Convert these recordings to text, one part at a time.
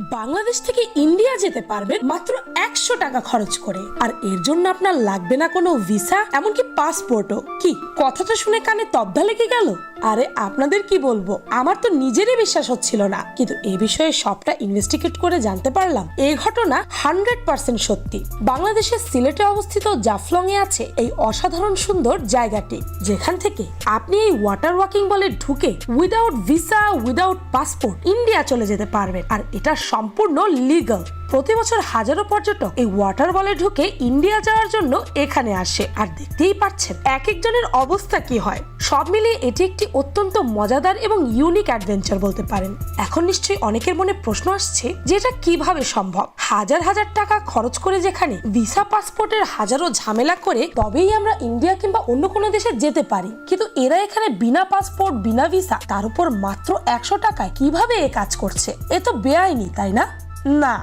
বাংলাদেশ থেকে ইন্ডিয়া যেতে পারবেন মাত্র একশো টাকা খরচ করে। আর এর জন্য আপনার লাগবে না কোনো ভিসা, এমনকি পাসপোর্টও। কি, কথাটা শুনে কানে তবদা লেগে গেল? আরে আপনাদের কি বলব, আমার তো নিজেরই বিশ্বাস হচ্ছিল না। কিন্তু এ বিষয়ে সবটা ইনভেস্টিগেট করে জানতে পারলাম। এই ঘটনা হান্ড্রেড পার্সেন্ট সত্যি। বাংলাদেশের সিলেটে অবস্থিত জাফলং এ আছে এই অসাধারণ সুন্দর জায়গাটি, যেখান থেকে আপনি এই ওয়াটার ওয়াকিং বলে ঢুকে without visa without passport India চলে যেতে পারবেন। আর এটা সম্পূর্ণ লিগাল প্রতি বছর হাজারো পর্যটক এই ওয়াটার বলে ঢুকে ইন্ডিয়া যাওয়ার জন্য এখানে আসে। আর দেখতেই পাচ্ছেন এক একজনের অবস্থা কি হয়। সব মিলিয়ে এটি একটি অত্যন্ত মজাদার এবং ইউনিক অ্যাডভেঞ্চার বলতে পারেন। এখন নিশ্চয়ই অনেকের মনে প্রশ্ন আসছে যে এটা কীভাবে সম্ভব? হাজার হাজার টাকা খরচ করে যেখানে ভিসা পাসপোর্টের হাজারো ঝামেলা করে তবেই আমরা ইন্ডিয়া কিংবা অন্য কোনো দেশে যেতে পারি। কিন্তু এরা এখানে বিনা পাসপোর্ট বিনা ভিসা তার উপর মাত্র একশো টাকায় কীভাবে এ কাজ করছে? এ তো বেআইনি, তাই না? না।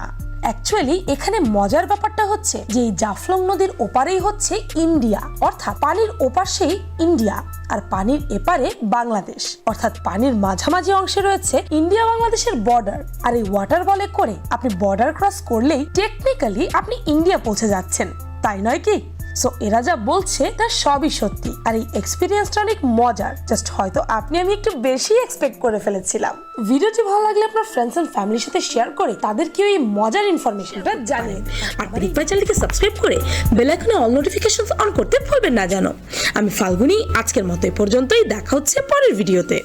অ্যাকচুয়ালি এখানে মজার ব্যাপারটা হচ্ছে যে এই জাফলং নদীর ওপারেই হচ্ছে ইন্ডিয়া। অর্থাৎ পানির ওপাশেই ইন্ডিয়া আর পানির এপারে বাংলাদেশ। অর্থাৎ পানির মাঝামাঝি অংশে রয়েছে ইন্ডিয়া বাংলাদেশের বর্ডার আর এই ওয়াটার বলে করে আপনি বর্ডার ক্রস করলেই টেকনিক্যালি আপনি ইন্ডিয়া পৌঁছে যাচ্ছেন। তাই নয় কি? সো এরা যা বলছে, তা সবই সত্যি। আর এই এক্সপিরিয়েন্সটা অনেক মজার। জাস্ট হয়তো আপনি আমি একটু বেশি এক্সপেক্ট করে ফেলেছিলাম। ভিডিওটি ভালো লাগলে আপনার ফ্রেন্ডস এন্ড ফ্যামিলির সাথে শেয়ার করে তাদেরকেও এই মজার ইনফরমেশনটা জানিয়ে। আর পরিবার চ্যানেলকে সাবস্ক্রাইব করে বেল আইকনে অল নোটিফিকেশন অন করতে ভুলবেন না জানো। আমি ফাল্গুনি, আজকের মতো এ পর্যন্তই। দেখা হচ্ছে পরের ভিডিওতে